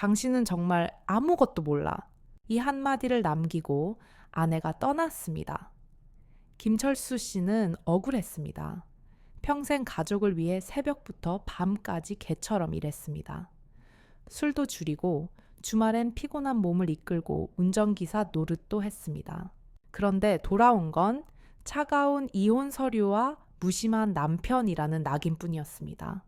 당신은 정말 아무것도 몰라. 이 한마디를 남기고 아내가 떠났습니다. 김철수 씨는 억울했습니다. 평생 가족을 위해 새벽부터 밤까지 개처럼 일했습니다. 술도 줄이고 주말엔 피곤한 몸을 이끌고 운전기사 노릇도 했습니다. 그런데 돌아온 건 차가운 이혼 서류와 무심한 남편이라는 낙인뿐이었습니다.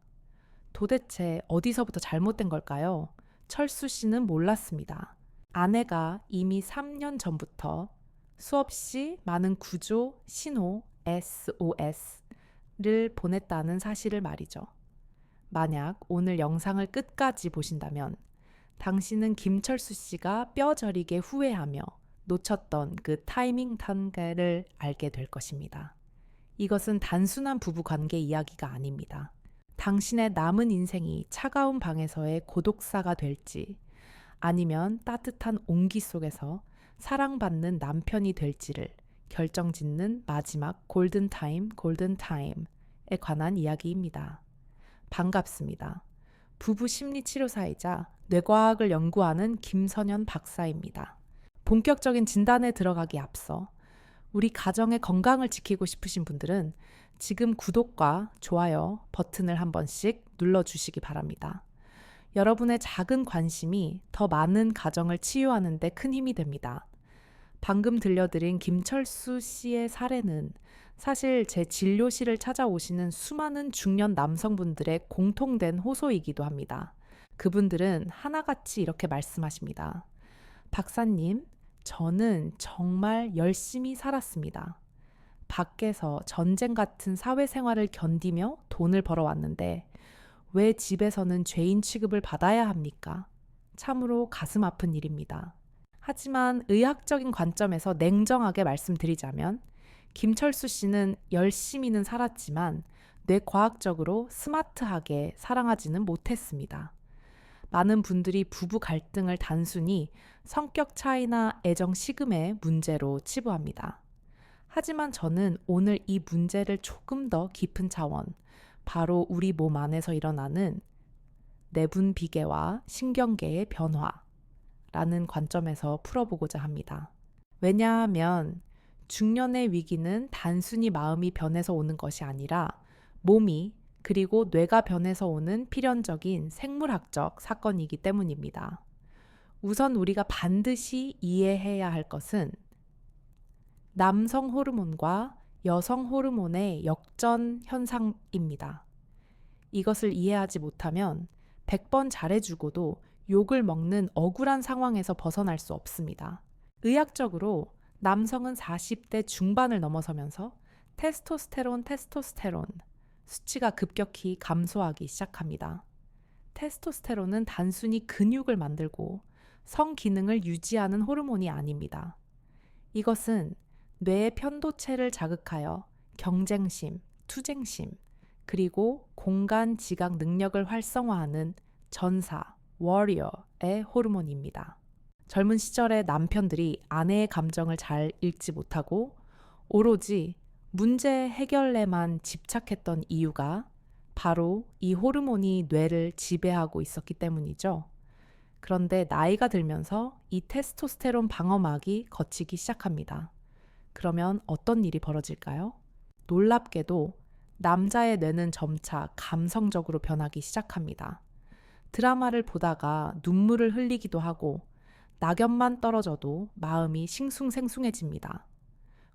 도대체 어디서부터 잘못된 걸까요? 철수 씨는 몰랐습니다. 아내가 이미 3년 전부터 수없이 많은 구조, 신호, SOS를 보냈다는 사실을 말이죠. 만약 오늘 영상을 끝까지 보신다면 당신은 김철수 씨가 뼈저리게 후회하며 놓쳤던 그 타이밍 단계를 알게 될 것입니다. 이것은 단순한 부부 관계 이야기가 아닙니다. 당신의 남은 인생이 차가운 방에서의 고독사가 될지 아니면 따뜻한 온기 속에서 사랑받는 남편이 될지를 결정짓는 마지막 골든타임, 골든타임에 관한 이야기입니다. 반갑습니다. 부부 심리 치료사이자 뇌과학을 연구하는 김선현 박사입니다. 본격적인 진단에 들어가기 앞서 우리 가정의 건강을 지키고 싶으신 분들은 지금 구독과 좋아요 버튼을 한 번씩 눌러주시기 바랍니다. 여러분의 작은 관심이 더 많은 가정을 치유하는 데 큰 힘이 됩니다. 방금 들려드린 김철수 씨의 사례는 사실 제 진료실을 찾아오시는 수많은 중년 남성분들의 공통된 호소이기도 합니다. 그분들은 하나같이 이렇게 말씀하십니다. 박사님, 저는 정말 열심히 살았습니다. 밖에서 전쟁 같은 사회생활을 견디며 돈을 벌어왔는데 왜 집에서는 죄인 취급을 받아야 합니까? 참으로 가슴 아픈 일입니다. 하지만 의학적인 관점에서 냉정하게 말씀드리자면 김철수 씨는 열심히는 살았지만 뇌과학적으로 스마트하게 사랑하지는 못했습니다. 많은 분들이 부부 갈등을 단순히 성격 차이나 애정 식음의 문제로 치부합니다. 하지만 저는 오늘 이 문제를 조금 더 깊은 차원, 바로 우리 몸 안에서 일어나는 내분 비계와 신경계의 변화라는 관점에서 풀어보고자 합니다. 왜냐하면 중년의 위기는 단순히 마음이 변해서 오는 것이 아니라 몸이 그리고 뇌가 변해서 오는 필연적인 생물학적 사건이기 때문입니다. 우선 우리가 반드시 이해해야 할 것은 남성 호르몬과 여성 호르몬의 역전 현상입니다. 이것을 이해하지 못하면 100번 잘해주고도 욕을 먹는 억울한 상황에서 벗어날 수 없습니다. 의학적으로 남성은 40대 중반을 넘어서면서 테스토스테론, 테스토스테론 수치가 급격히 감소하기 시작합니다. 테스토스테론은 단순히 근육을 만들고 성 기능을 유지하는 호르몬이 아닙니다. 이것은 뇌의 편도체를 자극하여 경쟁심, 투쟁심, 그리고 공간 지각 능력을 활성화하는 전사, 워리어의 호르몬입니다. 젊은 시절의 남편들이 아내의 감정을 잘 읽지 못하고 오로지 문제 해결에만 집착했던 이유가 바로 이 호르몬이 뇌를 지배하고 있었기 때문이죠. 그런데 나이가 들면서 이 테스토스테론 방어막이 거치기 시작합니다. 그러면 어떤 일이 벌어질까요? 놀랍게도 남자의 뇌는 점차 감성적으로 변하기 시작합니다. 드라마를 보다가 눈물을 흘리기도 하고 낙엽만 떨어져도 마음이 싱숭생숭해집니다.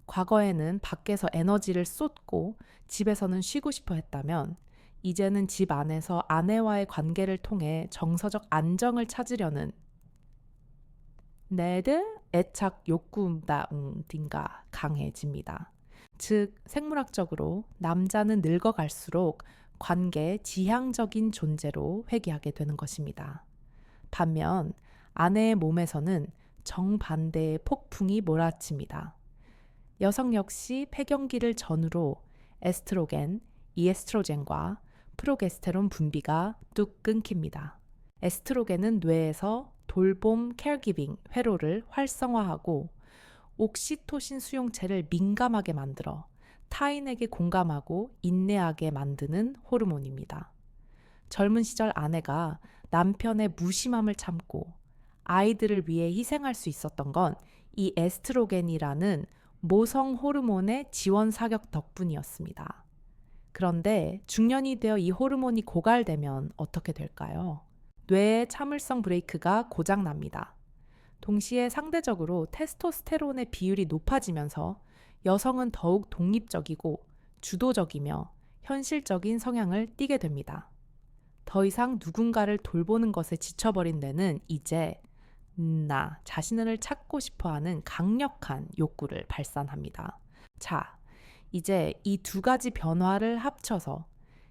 과거에는 밖에서 에너지를 쏟고 집에서는 쉬고 싶어 했다면 이제는 집 안에서 아내와의 관계를 통해 정서적 안정을 찾으려는 네드 애착 욕구다응딘가 강해집니다. 즉 생물학적으로 남자는 늙어갈수록 관계 지향적인 존재로 회귀하게 되는 것입니다. 반면 아내의 몸에서는 정반대의 폭풍이 몰아칩니다. 여성 역시 폐경기를 전후로 에스트로겐, 이에스트로겐과 프로게스테론 분비가 뚝 끊깁니다. 에스트로겐은 뇌에서 돌봄 케어기빙 회로를 활성화하고 옥시토신 수용체를 민감하게 만들어 타인에게 공감하고 인내하게 만드는 호르몬입니다. 젊은 시절 아내가 남편의 무심함을 참고 아이들을 위해 희생할 수 있었던 건 이 에스트로겐이라는 모성 호르몬의 지원 사격 덕분이었습니다. 그런데 중년이 되어 이 호르몬이 고갈되면 어떻게 될까요? 뇌의 참을성 브레이크가 고장 납니다. 동시에 상대적으로 테스토스테론의 비율이 높아지면서 여성은 더욱 독립적이고 주도적이며 현실적인 성향을 띠게 됩니다. 더 이상 누군가를 돌보는 것에 지쳐버린 뇌는 이제 나 자신을 찾고 싶어 하는 강력한 욕구를 발산합니다. 자, 이제 이 두 가지 변화를 합쳐서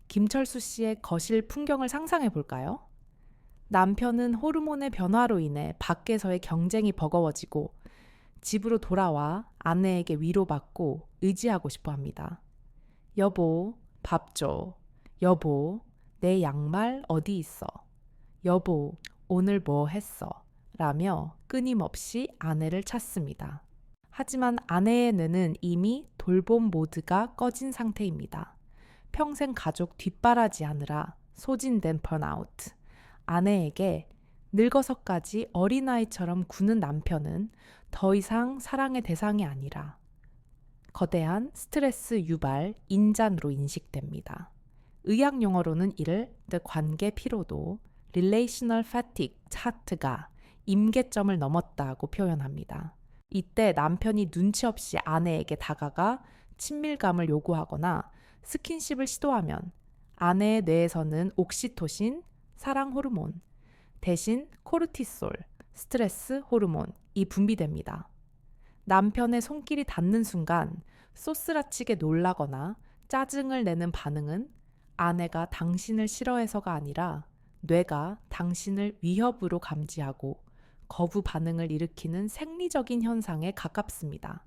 김철수 씨의 거실 풍경을 상상해 볼까요? 남편은 호르몬의 변화로 인해 밖에서의 경쟁이 버거워지고 집으로 돌아와 아내에게 위로받고 의지하고 싶어 합니다. 여보, 밥 줘. 여보, 내 양말 어디 있어? 여보, 오늘 뭐 했어? 라며 끊임없이 아내를 찾습니다. 하지만 아내의 뇌는 이미 돌봄 모드가 꺼진 상태입니다. 평생 가족 뒷바라지하느라 소진된 번아웃. 아내에게 늙어서까지 어린아이처럼 구는 남편은 더 이상 사랑의 대상이 아니라 거대한 스트레스 유발 인잔으로 인식됩니다. 의학 용어로는 이를 관계 피로도 relational fatigue 차트가 임계점을 넘었다고 표현합니다. 이때 남편이 눈치 없이 아내에게 다가가 친밀감을 요구하거나 스킨십을 시도하면 아내의 뇌에서는 옥시토신, 사랑 호르몬, 대신 코르티솔, 스트레스 호르몬이 분비됩니다. 남편의 손길이 닿는 순간 소스라치게 놀라거나 짜증을 내는 반응은 아내가 당신을 싫어해서가 아니라 뇌가 당신을 위협으로 감지하고 거부 반응을 일으키는 생리적인 현상에 가깝습니다.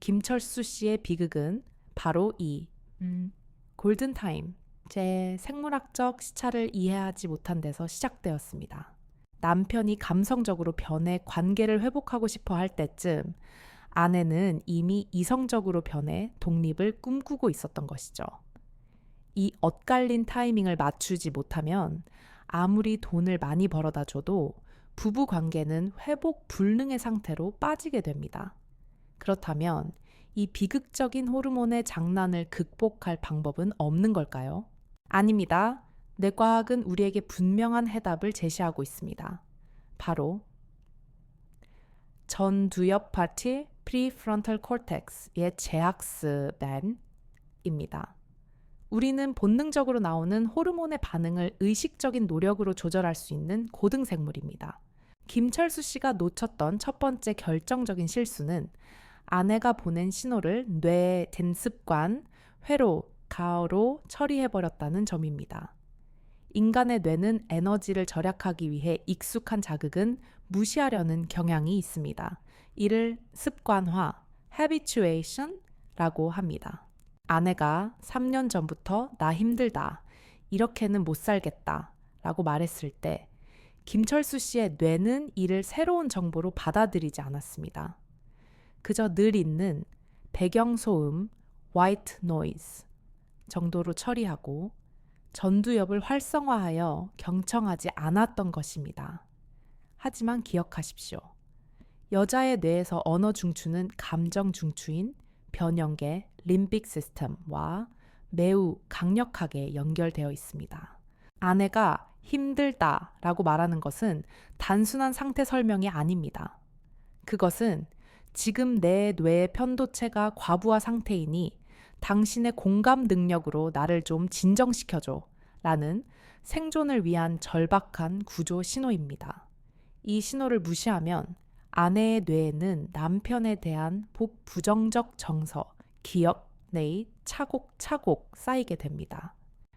김철수 씨의 비극은 바로 이 음, 골든타임, 제 생물학적 시차를 이해하지 못한 데서 시작되었습니다. 남편이 감성적으로 변해 관계를 회복하고 싶어 할 때쯤 아내는 이미 이성적으로 변해 독립을 꿈꾸고 있었던 것이죠. 이 엇갈린 타이밍을 맞추지 못하면 아무리 돈을 많이 벌어다 줘도 부부 관계는 회복 불능의 상태로 빠지게 됩니다. 그렇다면 이 비극적인 호르몬의 장난을 극복할 방법은 없는 걸까요? 아닙니다. 뇌과학은 우리에게 분명한 해답을 제시하고 있습니다. 바로 전두엽 파티 프리프론털 코텍스의 제학스밴입니다. 우리는 본능적으로 나오는 호르몬의 반응을 의식적인 노력으로 조절할 수 있는 고등생물입니다. 김철수 씨가 놓쳤던 첫 번째 결정적인 실수는 아내가 보낸 신호를 뇌의 댄습관, 회로, 가어로 처리해버렸다는 점입니다. 인간의 뇌는 에너지를 절약하기 위해 익숙한 자극은 무시하려는 경향이 있습니다. 이를 습관화, habituation라고 합니다. 아내가 3년 전부터 나 힘들다, 이렇게는 못 살겠다 라고 말했을 때 김철수 씨의 뇌는 이를 새로운 정보로 받아들이지 않았습니다. 그저 늘 있는 배경소음, white noise 정도로 처리하고 전두엽을 활성화하여 경청하지 않았던 것입니다. 하지만 기억하십시오. 여자의 뇌에서 언어 중추는 감정 중추인 변형계 림빅 시스템과 매우 강력하게 연결되어 있습니다. 아내가 힘들다 라고 말하는 것은 단순한 상태 설명이 아닙니다. 그것은 지금 내 뇌의 편도체가 과부하 상태이니 당신의 공감 능력으로 나를 좀 진정시켜줘 라는 생존을 위한 절박한 구조 신호입니다. 이 신호를 무시하면 아내의 뇌에는 남편에 대한 부정적 정서, 기억 내이 차곡차곡 쌓이게 됩니다.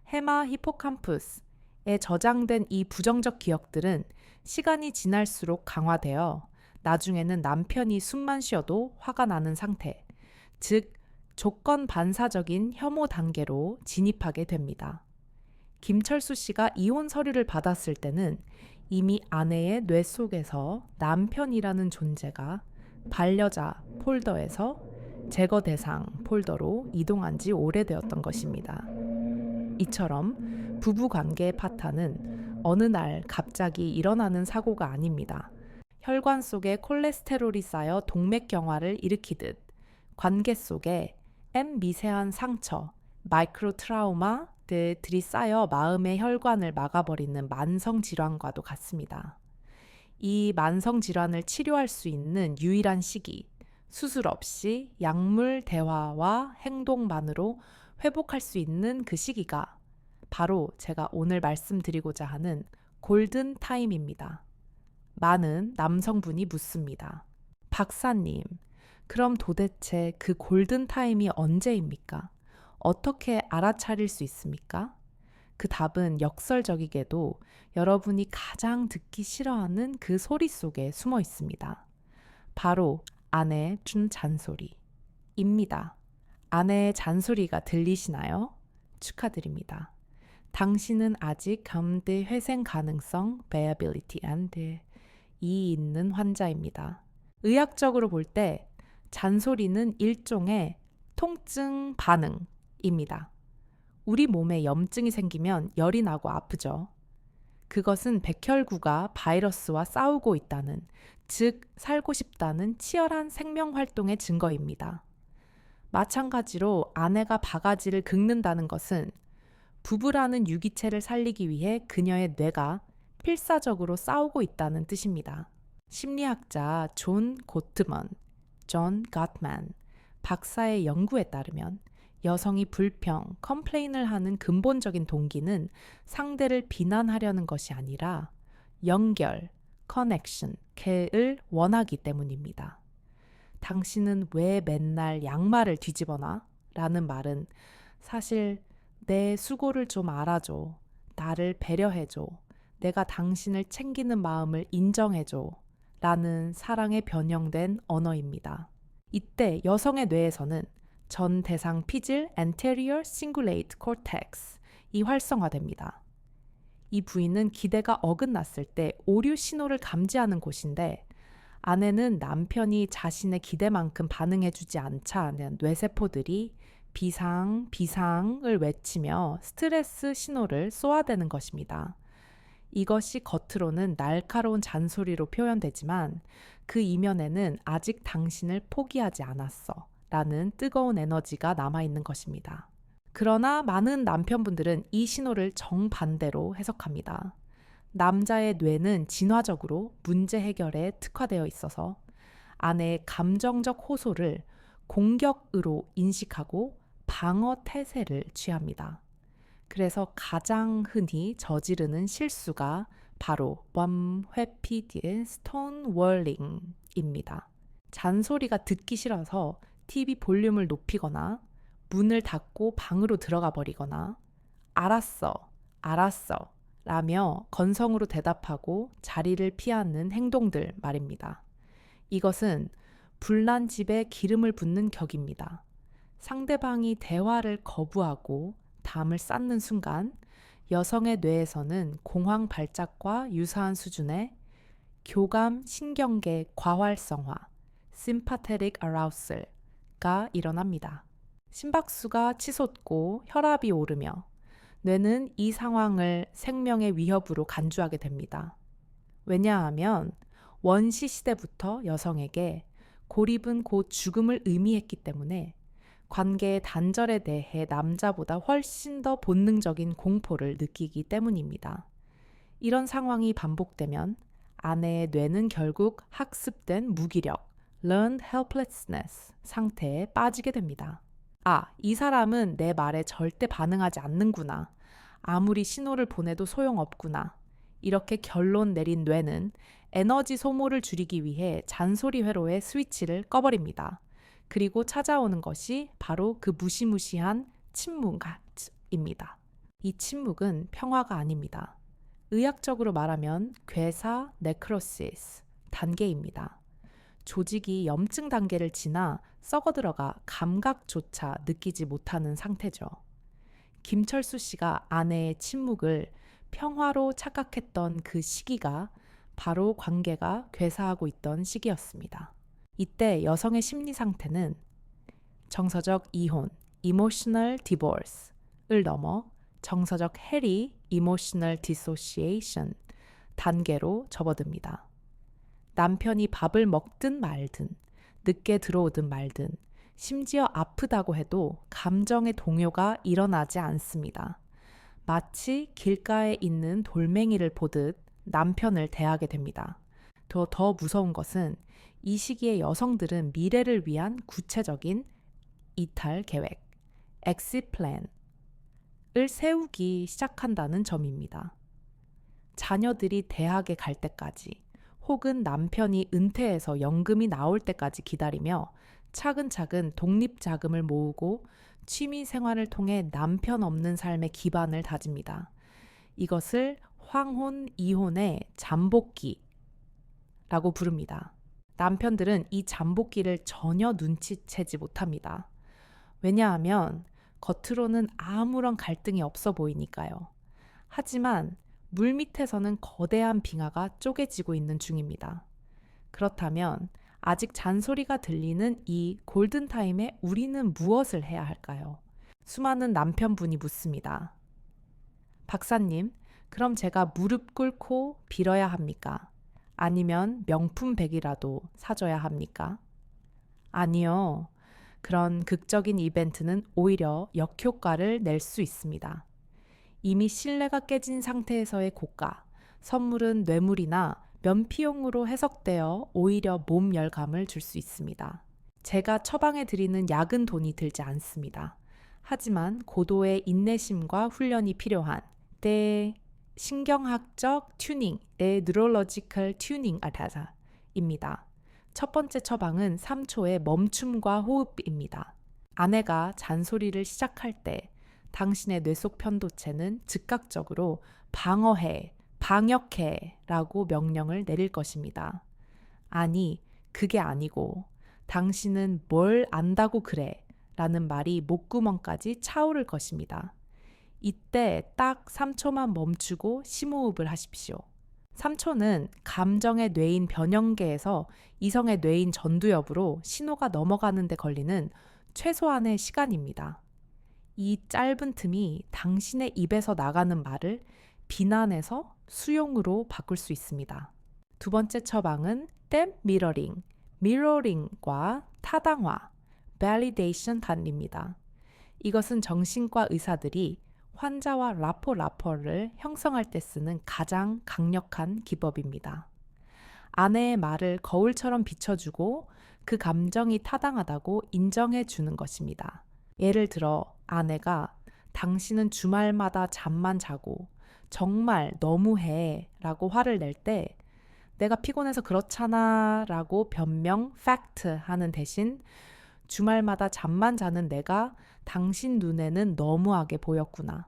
헤마 히포캄푸스에 저장된 이 부정적 기억들은 시간이 지날수록 강화되어 나중에는 남편이 숨만 쉬어도 화가 나는 상태, 즉 조건 반사적인 혐오 단계로 진입하게 됩니다. 김철수 씨가 이혼 서류를 받았을 때는 이미 아내의 뇌 속에서 남편이라는 존재가 반려자 폴더에서 제거 대상 폴더로 이동한 지 오래되었던 것입니다. 이처럼 부부 관계의 파탄은 어느 날 갑자기 일어나는 사고가 아닙니다. 혈관 속에 콜레스테롤이 쌓여 동맥경화를 일으키듯 관계 속에 M 미세한 상처, 마이크로 트라우마들이 쌓여 마음의 혈관을 막아버리는 만성 질환과도 같습니다. 이 만성 질환을 치료할 수 있는 유일한 시기, 수술 없이 약물 대화와 행동만으로 회복할 수 있는 그 시기가 바로 제가 오늘 말씀드리고자 하는 골든 타임입니다. 많은 남성분이 묻습니다. 박사님, 그럼 도대체 그 골든 타임이 언제입니까? 어떻게 알아차릴 수 있습니까? 그 답은 역설적이게도 여러분이 가장 듣기 싫어하는 그 소리 속에 숨어 있습니다. 바로 아내의 준 잔소리입니다. 아내의 잔소리가 들리시나요? 축하드립니다. 당신은 아직 감대 회생 가능성 viability and 이 있는 환자입니다. 의학적으로 볼 때 잔소리는 일종의 통증 반응입니다. 우리 몸에 염증이 생기면 열이 나고 아프죠. 그것은 백혈구가 바이러스와 싸우고 있다는, 즉, 살고 싶다는 치열한 생명 활동의 증거입니다. 마찬가지로 아내가 바가지를 긁는다는 것은 부부라는 유기체를 살리기 위해 그녀의 뇌가 필사적으로 싸우고 있다는 뜻입니다. 심리학자 존 고트먼, 존 갓만 박사의 연구에 따르면 여성이 불평, 컴플레인을 하는 근본적인 동기는 상대를 비난하려는 것이 아니라 연결, 커넥션, 을 원하기 때문입니다. 당신은 왜 맨날 양말을 뒤집어놔? 라는 말은 사실 내 수고를 좀 알아줘. 나를 배려해줘. 내가 당신을 챙기는 마음을 인정해줘. 라는 사랑에 변형된 언어입니다. 이때 여성의 뇌에서는 전 대상 피질 anterior cingulate cortex 이 활성화됩니다. 이 부위는 기대가 어긋났을 때 오류 신호를 감지하는 곳인데 아내는 남편이 자신의 기대만큼 반응해주지 않자는 뇌세포들이 비상, 비상을 외치며 스트레스 신호를 쏘아대는 것입니다. 이것이 겉으로는 날카로운 잔소리로 표현되지만 그 이면에는 아직 당신을 포기하지 않았어. 라는 뜨거운 에너지가 남아있는 것입니다. 그러나 많은 남편분들은 이 신호를 정반대로 해석합니다. 남자의 뇌는 진화적으로 문제 해결에 특화되어 있어서 아내의 감정적 호소를 공격으로 인식하고 방어 태세를 취합니다. 그래서 가장 흔히 저지르는 실수가 바로 웜회피디의 스톤 월링입니다. 잔소리가 듣기 싫어서 TV 볼륨을 높이거나 문을 닫고 방으로 들어가 버리거나 알았어, 알았어 라며 건성으로 대답하고 자리를 피하는 행동들 말입니다. 이것은 불난 집에 기름을 붓는 격입니다. 상대방이 대화를 거부하고 담을 쌓는 순간 여성의 뇌에서는 공황 발작과 유사한 수준의 교감 신경계 과활성화 sympathetic arousal가 일어납니다. 심박수가 치솟고 혈압이 오르며 뇌는 이 상황을 생명의 위협으로 간주하게 됩니다. 왜냐하면 원시 시대부터 여성에게 고립은 곧 죽음을 의미했기 때문에 관계의 단절에 대해 남자보다 훨씬 더 본능적인 공포를 느끼기 때문입니다. 이런 상황이 반복되면 아내의 뇌는 결국 학습된 무기력, learned helplessness 상태에 빠지게 됩니다. 아, 이 사람은 내 말에 절대 반응하지 않는구나. 아무리 신호를 보내도 소용없구나. 이렇게 결론 내린 뇌는 에너지 소모를 줄이기 위해 잔소리 회로의 스위치를 꺼버립니다. 그리고 찾아오는 것이 바로 그 무시무시한 침묵입니다. 이 침묵은 평화가 아닙니다. 의학적으로 말하면 괴사 네크로시스 단계입니다. 조직이 염증 단계를 지나 썩어 들어가 감각조차 느끼지 못하는 상태죠. 김철수 씨가 아내의 침묵을 평화로 착각했던 그 시기가 바로 관계가 괴사하고 있던 시기였습니다. 이때 여성의 심리 상태는 정서적 이혼, emotional divorce을 넘어 정서적 해리, emotional dissociation 단계로 접어듭니다. 남편이 밥을 먹든 말든, 늦게 들어오든 말든, 심지어 아프다고 해도 감정의 동요가 일어나지 않습니다. 마치 길가에 있는 돌멩이를 보듯 남편을 대하게 됩니다. 더, 더 무서운 것은 이 시기에 여성들은 미래를 위한 구체적인 이탈 계획, 엑시 플랜을 세우기 시작한다는 점입니다. 자녀들이 대학에 갈 때까지 혹은 남편이 은퇴해서 연금이 나올 때까지 기다리며 차근차근 독립 자금을 모으고 취미 생활을 통해 남편 없는 삶의 기반을 다집니다. 이것을 황혼 이혼의 잠복기라고 부릅니다. 남편들은 이 잠복기를 전혀 눈치채지 못합니다. 왜냐하면 겉으로는 아무런 갈등이 없어 보이니까요. 하지만 물 밑에서는 거대한 빙하가 쪼개지고 있는 중입니다. 그렇다면 아직 잔소리가 들리는 이 골든타임에 우리는 무엇을 해야 할까요? 수많은 남편분이 묻습니다. 박사님, 그럼 제가 무릎 꿇고 빌어야 합니까? 아니면 명품백이라도 사줘야 합니까? 아니요. 그런 극적인 이벤트는 오히려 역효과를 낼 수 있습니다. 이미 신뢰가 깨진 상태에서의 고가, 선물은 뇌물이나 면피용으로 해석되어 오히려 몸 열감을 줄 수 있습니다. 제가 처방해 드리는 약은 돈이 들지 않습니다. 하지만 고도의 인내심과 훈련이 필요한 때 신경학적 튜닝, 의 뉴럴로지컬 튜닝 아타사입니다. 첫 번째 처방은 3초의 멈춤과 호흡입니다. 아내가 잔소리를 시작할 때 당신의 뇌 속 편도체는 즉각적으로 방어해, 방역해 라고 명령을 내릴 것입니다. 아니, 그게 아니고 당신은 뭘 안다고 그래 라는 말이 목구멍까지 차오를 것입니다. 이때 딱 3초만 멈추고 심호흡을 하십시오. 3초는 감정의 뇌인 변형계에서 이성의 뇌인 전두엽으로 신호가 넘어가는 데 걸리는 최소한의 시간입니다. 이 짧은 틈이 당신의 입에서 나가는 말을 비난에서 수용으로 바꿀 수 있습니다. 두 번째 처방은 댐 미러링, 미러링과 타당화, validation 단입니다. 이것은 정신과 의사들이 환자와 라포 라퍼를 형성할 때 쓰는 가장 강력한 기법입니다. 아내의 말을 거울처럼 비춰주고 그 감정이 타당하다고 인정해 주는 것입니다. 예를 들어 아내가 당신은 주말마다 잠만 자고 정말 너무해 라고 화를 낼 때 내가 피곤해서 그렇잖아 라고 변명, 팩트 하는 대신 주말마다 잠만 자는 내가 당신 눈에는 너무하게 보였구나.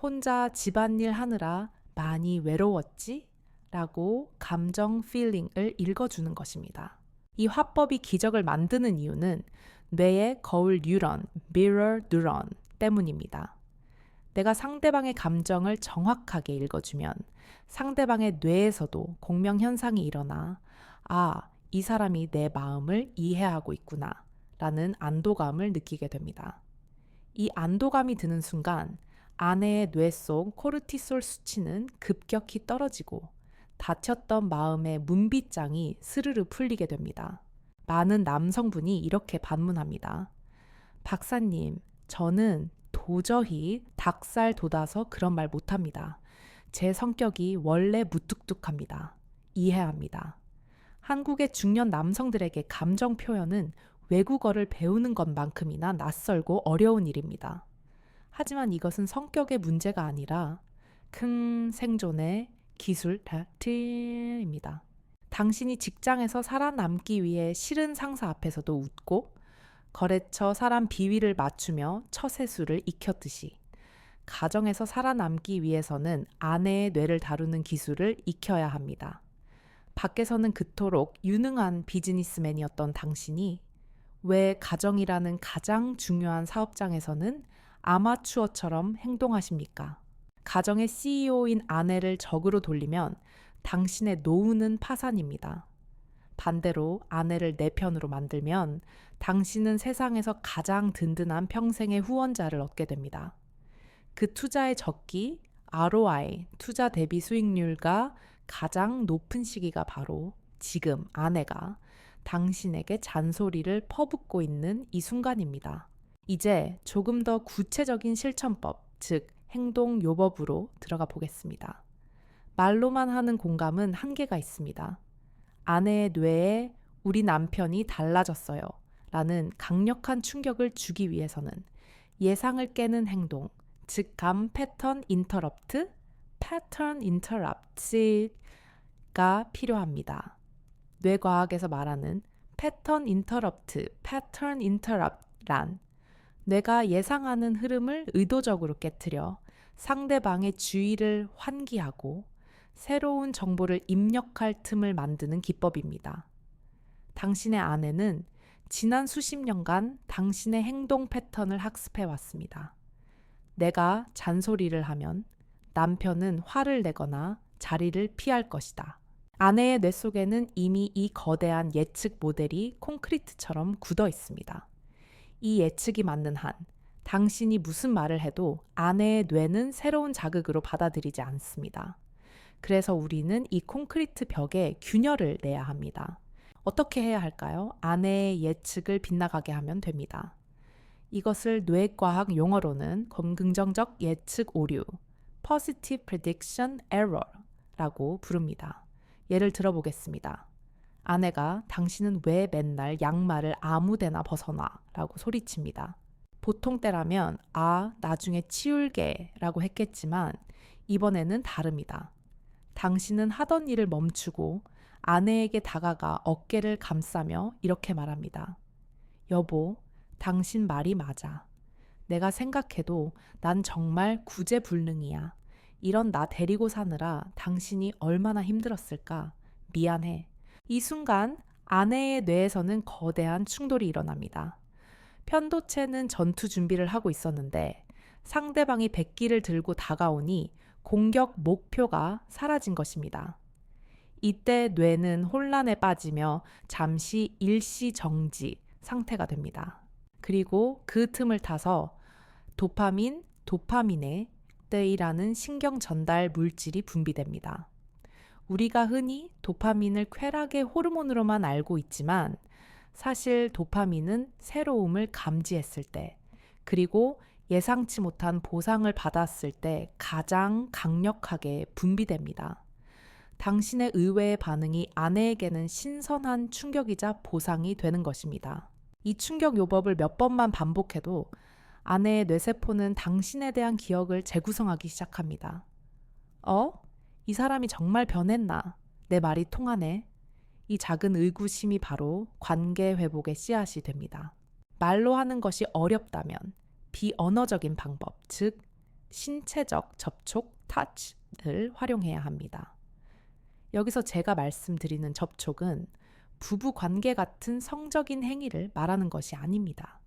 혼자 집안일 하느라 많이 외로웠지? 라고 감정 필링을 읽어주는 것입니다. 이 화법이 기적을 만드는 이유는 뇌의 거울 뉴런, mirror neuron 때문입니다. 내가 상대방의 감정을 정확하게 읽어주면 상대방의 뇌에서도 공명 현상이 일어나 아, 이 사람이 내 마음을 이해하고 있구나 라는 안도감을 느끼게 됩니다. 이 안도감이 드는 순간 아내의 뇌 속 코르티솔 수치는 급격히 떨어지고 다쳤던 마음의 문빗장이 스르르 풀리게 됩니다. 많은 남성분이 이렇게 반문합니다. 박사님, 저는 도저히 닭살 돋아서 그런 말 못합니다. 제 성격이 원래 무뚝뚝합니다. 이해합니다. 한국의 중년 남성들에게 감정 표현은 외국어를 배우는 것만큼이나 낯설고 어려운 일입니다. 하지만 이것은 성격의 문제가 아니라 큰 생존의 기술 다트입니다. 당신이 직장에서 살아남기 위해 싫은 상사 앞에서도 웃고 거래처 사람 비위를 맞추며 처세술을 익혔듯이 가정에서 살아남기 위해서는 아내의 뇌를 다루는 기술을 익혀야 합니다. 밖에서는 그토록 유능한 비즈니스맨이었던 당신이 왜 가정이라는 가장 중요한 사업장에서는 아마추어처럼 행동하십니까? 가정의 CEO인 아내를 적으로 돌리면 당신의 노후는 파산입니다. 반대로 아내를 내 편으로 만들면 당신은 세상에서 가장 든든한 평생의 후원자를 얻게 됩니다. 그 투자의 적기 ROI, 투자 대비 수익률가 가장 높은 시기가 바로 지금 아내가 당신에게 잔소리를 퍼붓고 있는 이 순간입니다. 이제 조금 더 구체적인 실천법, 즉 행동 요법으로 들어가 보겠습니다. 말로만 하는 공감은 한계가 있습니다. 아내의 뇌에 우리 남편이 달라졌어요. 라는 강력한 충격을 주기 위해서는 예상을 깨는 행동, 즉 감 패턴 인터럽트, 패턴 인터럽트가 필요합니다. 뇌과학에서 말하는 패턴 인터럽트, 패턴 인터럽트란 뇌가 예상하는 흐름을 의도적으로 깨뜨려 상대방의 주의를 환기하고 새로운 정보를 입력할 틈을 만드는 기법입니다. 당신의 아내는 지난 수십 년간 당신의 행동 패턴을 학습해 왔습니다. 내가 잔소리를 하면 남편은 화를 내거나 자리를 피할 것이다. 아내의 뇌 속에는 이미 이 거대한 예측 모델이 콘크리트처럼 굳어 있습니다. 이 예측이 맞는 한 당신이 무슨 말을 해도 아내의 뇌는 새로운 자극으로 받아들이지 않습니다. 그래서 우리는 이 콘크리트 벽에 균열을 내야 합니다. 어떻게 해야 할까요? 아내의 예측을 빗나가게 하면 됩니다. 이것을 뇌과학 용어로는 검긍정적 예측 오류, positive prediction error라고 부릅니다. 예를 들어보겠습니다. 아내가 당신은 왜 맨날 양말을 아무 데나 벗어나? 라고 소리칩니다. 보통 때라면 아, 나중에 치울게 라고 했겠지만 이번에는 다릅니다. 당신은 하던 일을 멈추고 아내에게 다가가 어깨를 감싸며 이렇게 말합니다. 여보, 당신 말이 맞아. 내가 생각해도 난 정말 구제불능이야. 이런 나 데리고 사느라 당신이 얼마나 힘들었을까? 미안해. 이 순간 아내의 뇌에서는 거대한 충돌이 일어납니다. 편도체는 전투 준비를 하고 있었는데 상대방이 백기를 들고 다가오니 공격 목표가 사라진 것입니다. 이때 뇌는 혼란에 빠지며 잠시 일시 정지 상태가 됩니다. 그리고 그 틈을 타서 도파민, 도파민 에 때이라는 신경 전달 물질이 분비됩니다. 우리가 흔히 도파민을 쾌락의 호르몬으로만 알고 있지만 사실 도파민은 새로움을 감지했을 때 그리고 예상치 못한 보상을 받았을 때 가장 강력하게 분비됩니다. 당신의 의외의 반응이 아내에게는 신선한 충격이자 보상이 되는 것입니다. 이 충격 요법을 몇 번만 반복해도 아내의 뇌세포는 당신에 대한 기억을 재구성하기 시작합니다. 어? 이 사람이 정말 변했나? 내 말이 통하네. 이 작은 의구심이 바로 관계 회복의 씨앗이 됩니다. 말로 하는 것이 어렵다면 비언어적인 방법, 즉 신체적 접촉, touch를 활용해야 합니다. 여기서 제가 말씀드리는 접촉은 부부 관계 같은 성적인 행위를 말하는 것이 아닙니다.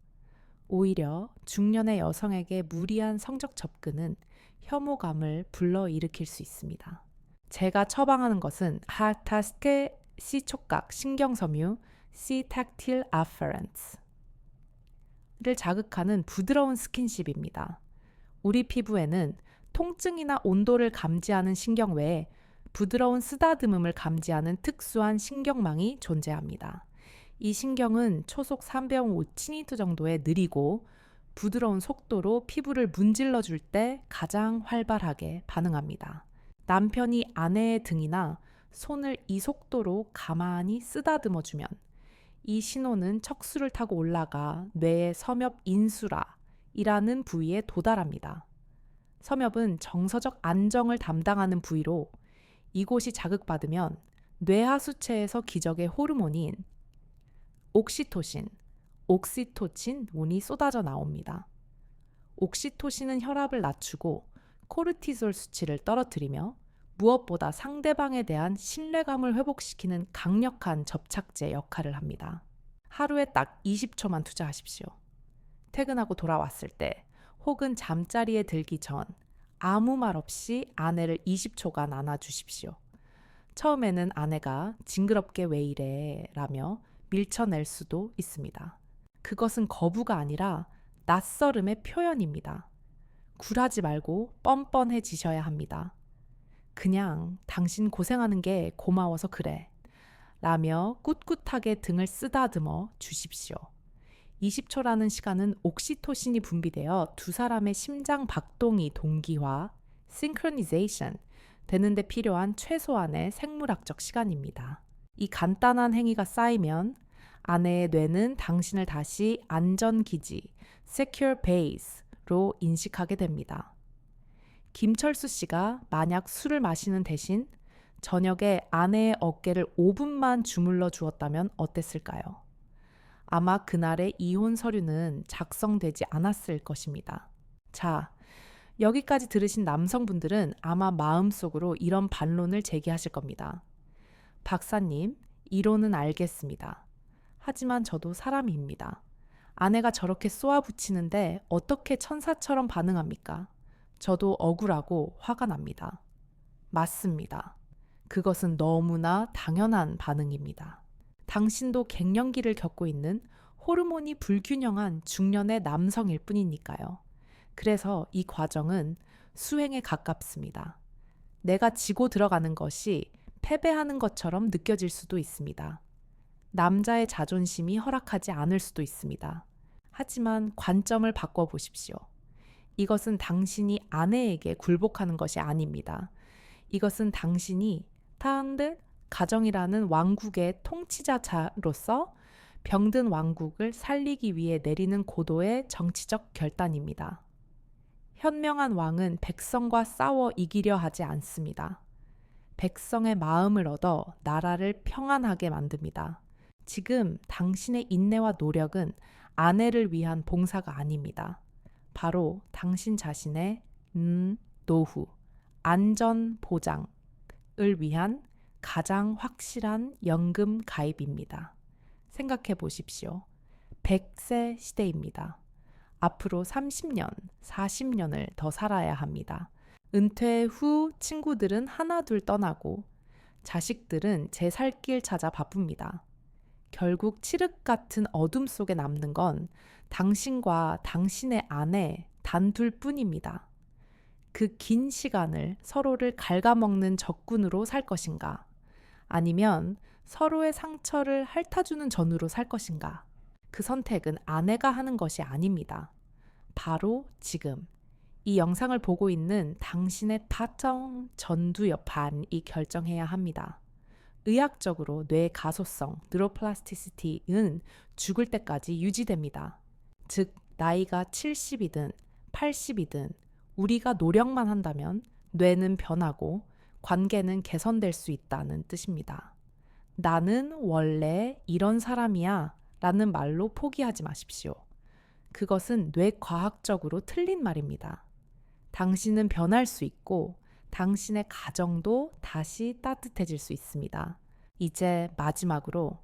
오히려 중년의 여성에게 무리한 성적 접근은 혐오감을 불러일으킬 수 있습니다. 제가 처방하는 것은 하타스케 C촉각 신경섬유 C tactile afference를 자극하는 부드러운 스킨십입니다. 우리 피부에는 통증이나 온도를 감지하는 신경 외에 부드러운 쓰다듬음을 감지하는 특수한 신경망이 존재합니다. 이 신경은 초속 305치니트 정도의 느리고 부드러운 속도로 피부를 문질러 줄 때 가장 활발하게 반응합니다. 남편이 아내의 등이나 손을 이 속도로 가만히 쓰다듬어 주면 이 신호는 척수를 타고 올라가 뇌의 섬엽 인수라이라는 부위에 도달합니다. 섬엽은 정서적 안정을 담당하는 부위로 이곳이 자극받으면 뇌하수체에서 기적의 호르몬인 옥시토신, 옥시토친온이 쏟아져 나옵니다. 옥시토신은 혈압을 낮추고 코르티솔 수치를 떨어뜨리며 무엇보다 상대방에 대한 신뢰감을 회복시키는 강력한 접착제 역할을 합니다. 하루에 딱 20초만 투자하십시오. 퇴근하고 돌아왔을 때 혹은 잠자리에 들기 전 아무 말 없이 아내를 20초간 안아주십시오. 처음에는 아내가 징그럽게 왜 이래 라며 밀쳐낼 수도 있습니다. 그것은 거부가 아니라 낯설음의 표현입니다. 굴하지 말고 뻔뻔해지셔야 합니다. 그냥 당신 고생하는 게 고마워서 그래. 라며 꿋꿋하게 등을 쓰다듬어 주십시오. 20초라는 시간은 옥시토신이 분비되어 두 사람의 심장 박동이 동기화, synchronization 되는데 필요한 최소한의 생물학적 시간입니다. 이 간단한 행위가 쌓이면 아내의 뇌는 당신을 다시 안전기지, secure base로 인식하게 됩니다. 김철수 씨가 만약 술을 마시는 대신 저녁에 아내의 어깨를 5분만 주물러 주었다면 어땠을까요? 아마 그날의 이혼 서류는 작성되지 않았을 것입니다. 자, 여기까지 들으신 남성분들은 아마 마음속으로 이런 반론을 제기하실 겁니다. 박사님, 이론은 알겠습니다. 하지만 저도 사람입니다. 아내가 저렇게 쏘아붙이는데 어떻게 천사처럼 반응합니까? 저도 억울하고 화가 납니다. 맞습니다. 그것은 너무나 당연한 반응입니다. 당신도 갱년기를 겪고 있는 호르몬이 불균형한 중년의 남성일 뿐이니까요. 그래서 이 과정은 수행에 가깝습니다. 내가 지고 들어가는 것이 패배하는 것처럼 느껴질 수도 있습니다. 남자의 자존심이 허락하지 않을 수도 있습니다. 하지만 관점을 바꿔보십시오. 이것은 당신이 아내에게 굴복하는 것이 아닙니다. 이것은 당신이 타운드 가정이라는 왕국의 통치자로서 병든 왕국을 살리기 위해 내리는 고도의 정치적 결단입니다. 현명한 왕은 백성과 싸워 이기려 하지 않습니다. 백성의 마음을 얻어 나라를 평안하게 만듭니다. 지금 당신의 인내와 노력은 아내를 위한 봉사가 아닙니다. 바로 당신 자신의 음, 노후, 안전 보장을 위한 가장 확실한 연금 가입입니다. 생각해 보십시오. 100세 시대입니다. 앞으로 30년, 40년을 더 살아야 합니다. 은퇴 후 친구들은 하나둘 떠나고 자식들은 제 살 길 찾아 바쁩니다. 결국 칠흑 같은 어둠 속에 남는 건 당신과 당신의 아내 단둘 뿐입니다. 그 긴 시간을 서로를 갉아먹는 적군으로 살 것인가? 아니면 서로의 상처를 핥아주는 전우로 살 것인가? 그 선택은 아내가 하는 것이 아닙니다. 바로 지금 이 영상을 보고 있는 당신의 타정 전두엽판이 결정해야 합니다. 의학적으로 뇌 가소성, 뉴로플라스티시티는 죽을 때까지 유지됩니다. 즉, 나이가 70이든 80이든 우리가 노력만 한다면 뇌는 변하고 관계는 개선될 수 있다는 뜻입니다. 나는 원래 이런 사람이야 라는 말로 포기하지 마십시오. 그것은 뇌과학적으로 틀린 말입니다. 당신은 변할 수 있고 당신의 가정도 다시 따뜻해질 수 있습니다. 이제 마지막으로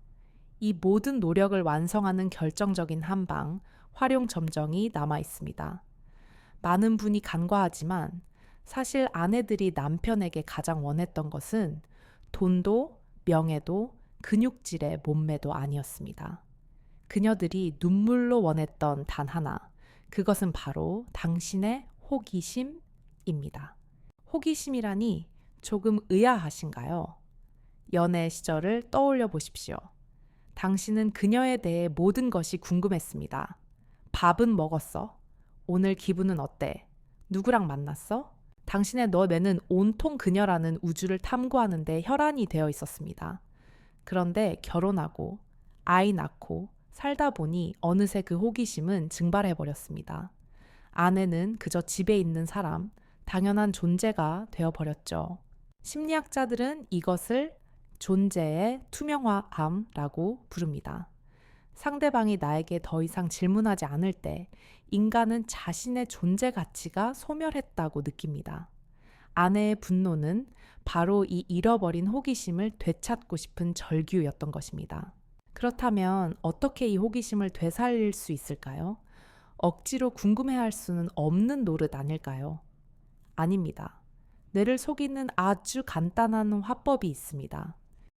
이 모든 노력을 완성하는 결정적인 한방, 활용 점정이 남아 있습니다. 많은 분이 간과하지만 사실 아내들이 남편에게 가장 원했던 것은 돈도 명예도 근육질의 몸매도 아니었습니다. 그녀들이 눈물로 원했던 단 하나, 그것은 바로 당신의 호기심입니다. 호기심이라니 조금 의아하신가요? 연애 시절을 떠올려 보십시오. 당신은 그녀에 대해 모든 것이 궁금했습니다. 밥은 먹었어? 오늘 기분은 어때? 누구랑 만났어? 당신의 너 뇌는 온통 그녀라는 우주를 탐구하는데 혈안이 되어 있었습니다. 그런데 결혼하고 아이 낳고 살다 보니 어느새 그 호기심은 증발해 버렸습니다. 아내는 그저 집에 있는 사람, 당연한 존재가 되어 버렸죠. 심리학자들은 이것을 존재의 투명화함라고 부릅니다. 상대방이 나에게 더 이상 질문하지 않을 때 인간은 자신의 존재 가치가 소멸했다고 느낍니다. 아내의 분노는 바로 이 잃어버린 호기심을 되찾고 싶은 절규였던 것입니다. 그렇다면 어떻게 이 호기심을 되살릴 수 있을까요? 억지로 궁금해할 수는 없는 노릇 아닐까요? 아닙니다. 뇌를 속이는 아주 간단한 화법이 있습니다.